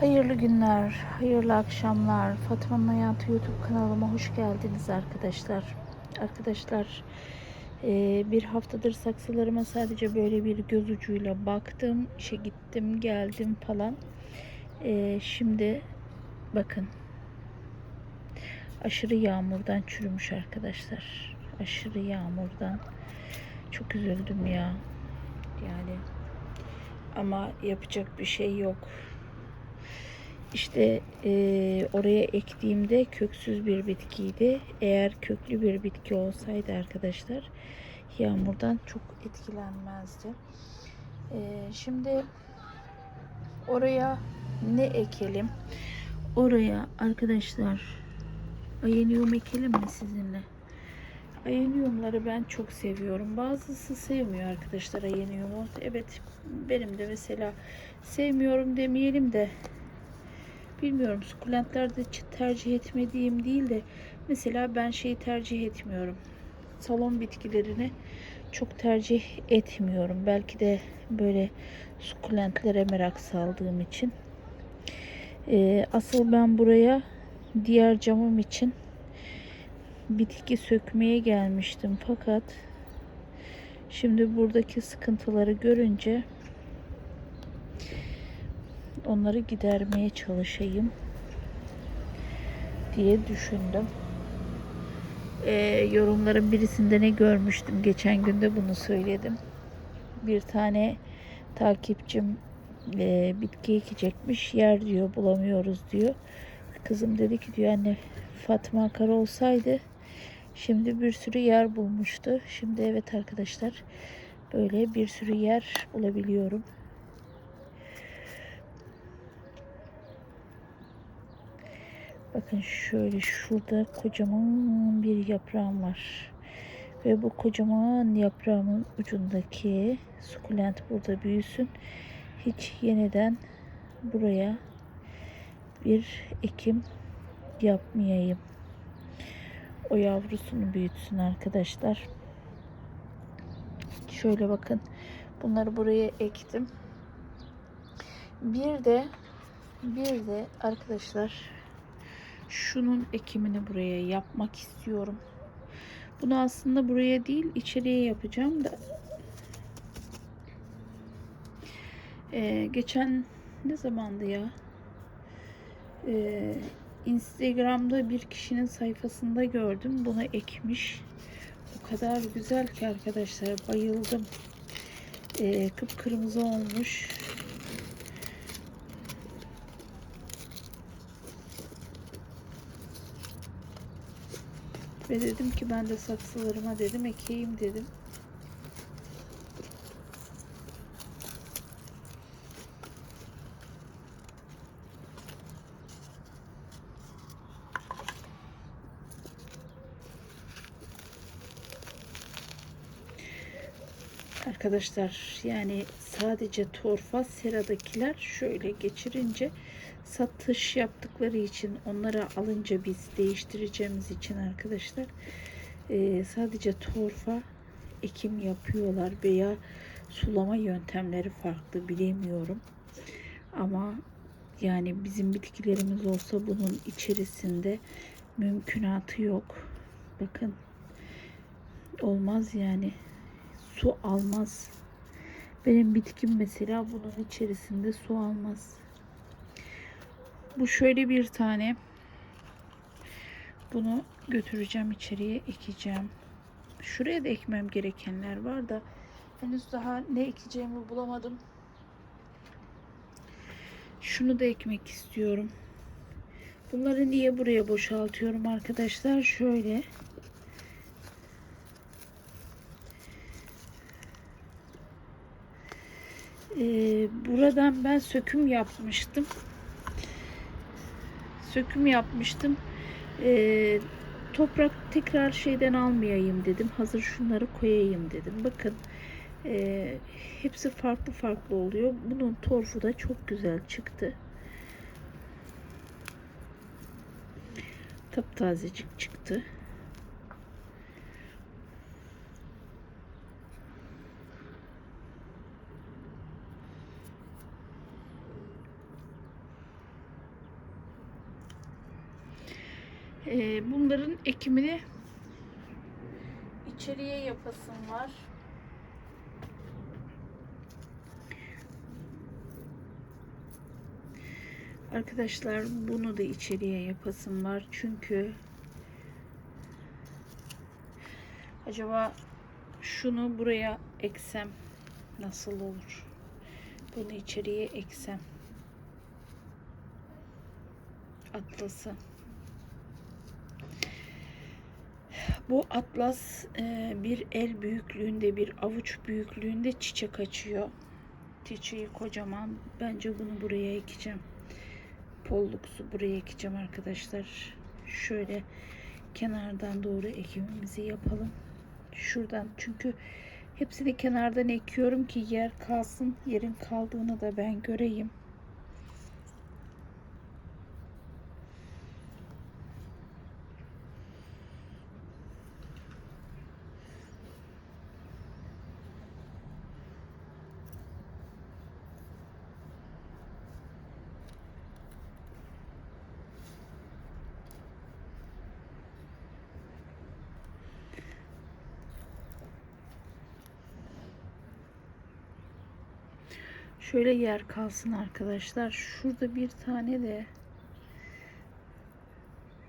Hayırlı günler, hayırlı akşamlar. Fatma'nın Hayatı YouTube kanalıma hoş geldiniz arkadaşlar. Arkadaşlar eee, bir haftadır saksılarıma sadece böyle bir göz ucuyla baktım. İşe gittim, geldim falan. Eee, şimdi bakın aşırı yağmurdan çürümüş arkadaşlar. Aşırı yağmurdan. Çok üzüldüm ya. Yani ama yapacak bir şey yok. İşte eee, oraya ektiğimde köksüz bir bitkiydi. Eğer köklü bir bitki olsaydı arkadaşlar yağmurdan çok etkilenmezdi. Eee, şimdi oraya ne ekelim? Oraya arkadaşlar ayenyum ekelim mi sizinle? Ayenyumları ben çok seviyorum. Bazısı sevmiyor arkadaşlar ayenyumu. Evet benim de mesela sevmiyorum demeyelim de bilmiyorum sukulentlerde tercih etmediğim değil de mesela ben şeyi tercih etmiyorum. Salon bitkilerini çok tercih etmiyorum. Belki de böyle sukulentlere merak saldığım için. Ee, asıl ben buraya diğer camım için bitki sökmeye gelmiştim fakat şimdi buradaki sıkıntıları görünce onları gidermeye çalışayım diye düşündüm. Ee, yorumların birisinde ne görmüştüm geçen günde bunu söyledim. Bir tane takipçim e, bitki ekecekmiş yer diyor bulamıyoruz diyor. Kızım dedi ki diyor anne Fatma Akar olsaydı şimdi bir sürü yer bulmuştu. Şimdi evet arkadaşlar böyle bir sürü yer bulabiliyorum. Bakın şöyle şurada kocaman bir yaprağım var. Ve bu kocaman yaprağımın ucundaki sukulent burada büyüsün. Hiç yeniden buraya bir ekim yapmayayım. O yavrusunu büyütsün arkadaşlar. Şöyle bakın. Bunları buraya ektim. Bir de bir de arkadaşlar şunun ekimini buraya yapmak istiyorum. Bunu aslında buraya değil içeriye yapacağım da Ee, geçen ne zamandı ya? Ee, Instagram'da bir kişinin sayfasında gördüm. Bunu ekmiş. O kadar güzel ki arkadaşlar bayıldım. Ee, kıpkırmızı olmuş. Ve dedim ki ben de saksılarıma dedim ekeyim dedim. Arkadaşlar yani sadece torfa seradakiler şöyle geçirince satış yaptıkları için onları alınca biz değiştireceğimiz için arkadaşlar eee, sadece torfa ekim yapıyorlar veya sulama yöntemleri farklı bilemiyorum. Ama yani bizim bitkilerimiz olsa bunun içerisinde mümkünatı yok. Bakın olmaz yani su almaz. Benim bitkim mesela bunun içerisinde su almaz. Bu şöyle bir tane. Bunu götüreceğim içeriye ekeceğim. Şuraya da ekmem gerekenler var da henüz daha ne ekeceğimi bulamadım. Şunu da ekmek istiyorum. Bunları niye buraya boşaltıyorum arkadaşlar? Şöyle. Ee, buradan ben söküm yapmıştım. Söküm yapmıştım. Ee, toprak tekrar şeyden almayayım dedim. Hazır şunları koyayım dedim. Bakın ee, hepsi farklı farklı oluyor. Bunun torfu da çok güzel çıktı. Taptazecik çıktı. Ee, bunların ekimini içeriye yapasım var. Arkadaşlar bunu da içeriye yapasım var. Çünkü acaba şunu buraya eksem nasıl olur? Bunu içeriye eksem. Atlası. Bu atlas e, bir el büyüklüğünde, bir avuç büyüklüğünde çiçek açıyor. Çiçeği kocaman. Bence bunu buraya ekeceğim. Polluksu buraya ekeceğim arkadaşlar. Şöyle kenardan doğru ekimimizi yapalım. Şuradan çünkü hepsini kenardan ekiyorum ki yer kalsın. Yerin kaldığını da ben göreyim. Şöyle yer kalsın arkadaşlar. Şurada bir tane de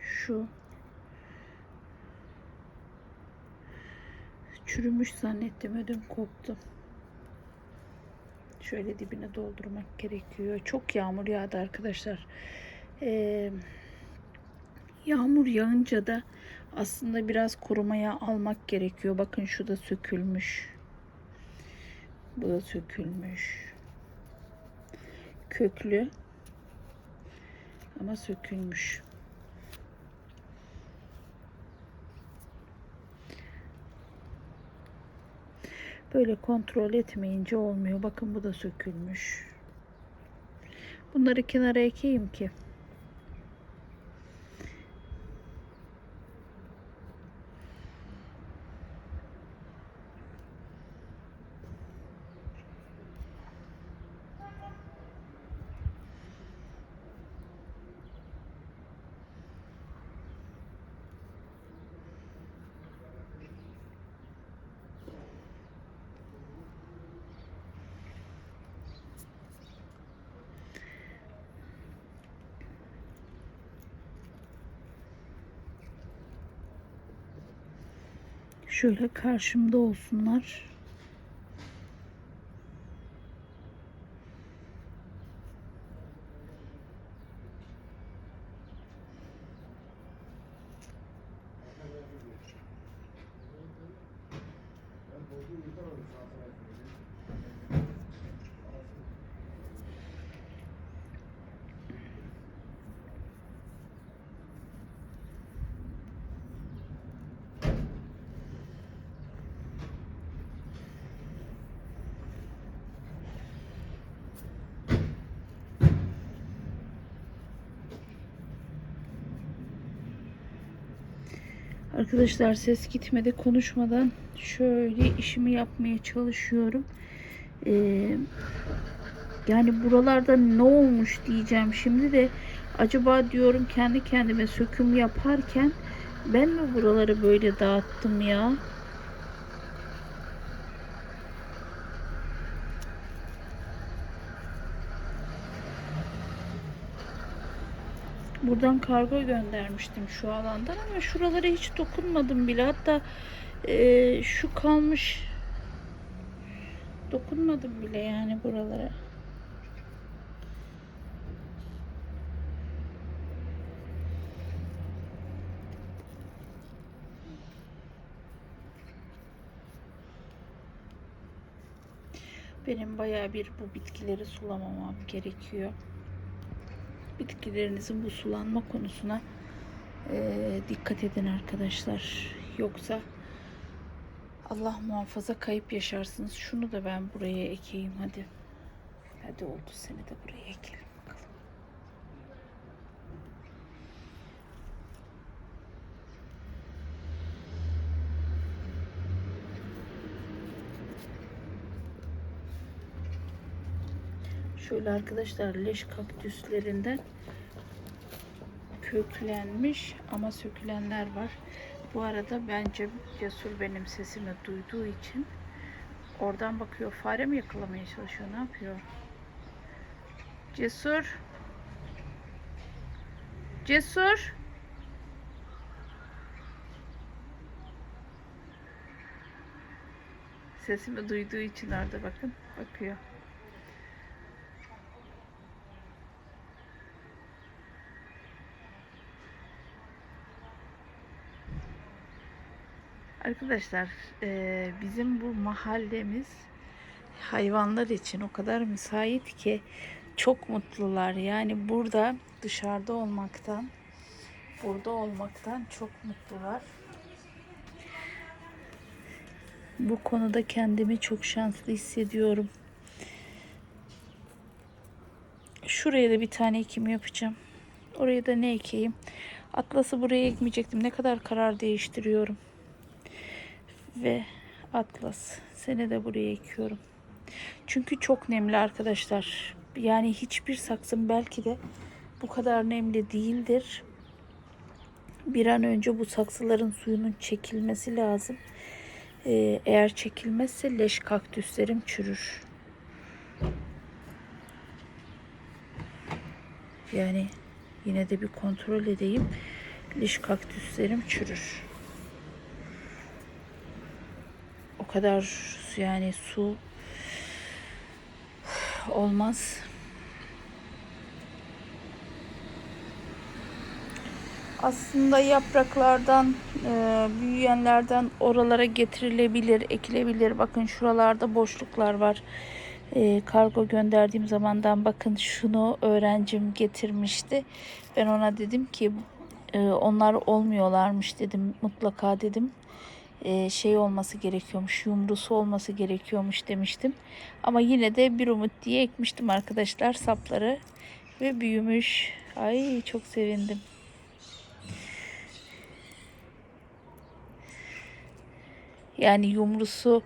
şu çürümüş zannettim ödüm koptu. Şöyle dibine doldurmak gerekiyor. Çok yağmur yağdı arkadaşlar. Ee, yağmur yağınca da aslında biraz korumaya almak gerekiyor. Bakın şu da sökülmüş. Bu da sökülmüş köklü ama sökülmüş. Böyle kontrol etmeyince olmuyor. Bakın bu da sökülmüş. Bunları kenara ekeyim ki Şöyle karşımda olsunlar. Arkadaşlar ses gitmedi konuşmadan şöyle işimi yapmaya çalışıyorum. Ee, yani buralarda ne olmuş diyeceğim şimdi de acaba diyorum kendi kendime söküm yaparken ben mi buraları böyle dağıttım ya? Buradan kargo göndermiştim şu alandan ama şuralara hiç dokunmadım bile. Hatta e, şu kalmış. Dokunmadım bile yani buralara. Benim bayağı bir bu bitkileri sulamamam gerekiyor bitkilerinizin bu sulanma konusuna e, dikkat edin arkadaşlar. Yoksa Allah muhafaza kayıp yaşarsınız. Şunu da ben buraya ekeyim hadi. Hadi oldu seni de buraya ekelim Şöyle arkadaşlar leş kaktüslerinden köklenmiş ama sökülenler var. Bu arada bence Cesur benim sesimi duyduğu için oradan bakıyor. Fare mi yakalamaya çalışıyor? Ne yapıyor? Cesur. Cesur. Sesimi duyduğu için orada bakın. Bakıyor. Arkadaşlar eee, bizim bu mahallemiz hayvanlar için o kadar müsait ki çok mutlular. Yani burada dışarıda olmaktan, burada olmaktan çok mutlular. Bu konuda kendimi çok şanslı hissediyorum. Şuraya da bir tane ekim yapacağım. Oraya da ne ekeyim? Atlası buraya ekmeyecektim. Ne kadar karar değiştiriyorum. Ve atlas. Seni de buraya ekiyorum. Çünkü çok nemli arkadaşlar. Yani hiçbir saksım belki de bu kadar nemli değildir. Bir an önce bu saksıların suyunun çekilmesi lazım. Ee, eğer çekilmezse leş kaktüslerim çürür. Yani yine de bir kontrol edeyim. Leş kaktüslerim çürür. O kadar yani su olmaz. Aslında yapraklardan, e, büyüyenlerden oralara getirilebilir, ekilebilir. Bakın şuralarda boşluklar var. E, kargo gönderdiğim zamandan bakın şunu öğrencim getirmişti. Ben ona dedim ki e, onlar olmuyorlarmış dedim mutlaka dedim. E, şey olması gerekiyormuş, yumrusu olması gerekiyormuş demiştim. Ama yine de bir umut diye ekmiştim arkadaşlar sapları ve büyümüş. Ay çok sevindim. Yani yumrusu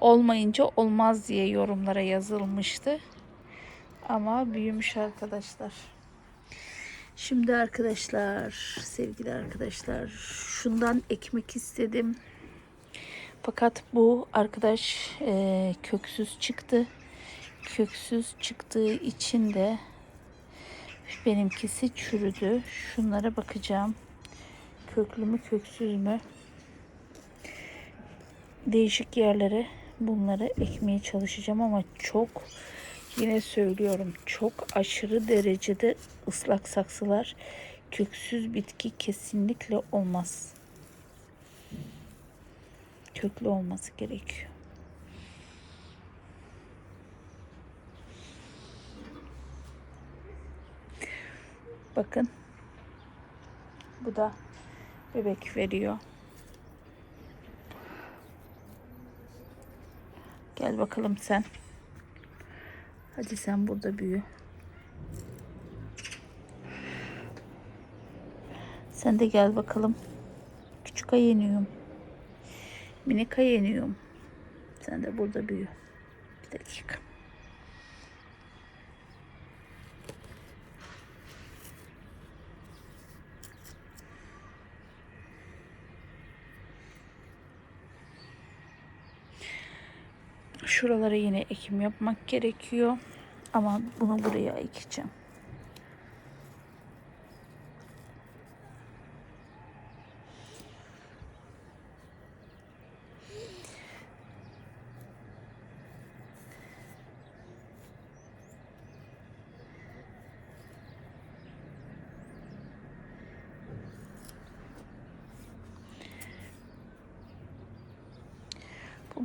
olmayınca olmaz diye yorumlara yazılmıştı. Ama büyümüş arkadaşlar. Şimdi arkadaşlar, sevgili arkadaşlar, şundan ekmek istedim. Fakat bu arkadaş e, köksüz çıktı. Köksüz çıktığı için de benimkisi çürüdü. Şunlara bakacağım. Köklü mü köksüz mü? Değişik yerlere bunları ekmeye çalışacağım ama çok yine söylüyorum çok aşırı derecede ıslak saksılar köksüz bitki kesinlikle olmaz köklü olması gerekiyor. Bakın. Bu da bebek veriyor. Gel bakalım sen. Hadi sen burada büyü. Sen de gel bakalım. Küçük ay yeniyorum. Minika yeniyorum. Sen de burada büyü. Bir dakika. Şuralara yine ekim yapmak gerekiyor. Ama bunu buraya ekeceğim.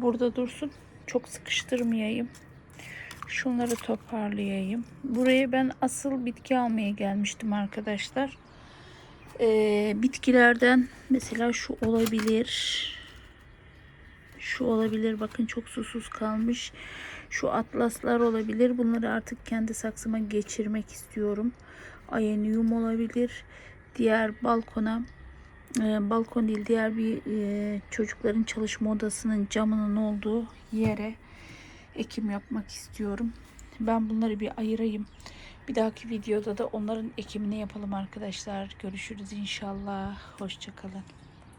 Burada dursun. Çok sıkıştırmayayım. Şunları toparlayayım. Buraya ben asıl bitki almaya gelmiştim arkadaşlar. Ee, bitkilerden mesela şu olabilir. Şu olabilir. Bakın çok susuz kalmış. Şu atlaslar olabilir. Bunları artık kendi saksıma geçirmek istiyorum. Ayenyum olabilir. Diğer balkona e, balkon değil diğer bir e, çocukların çalışma odasının camının olduğu yere ekim yapmak istiyorum. Ben bunları bir ayırayım. Bir dahaki videoda da onların ekimini yapalım arkadaşlar. Görüşürüz inşallah. Hoşçakalın.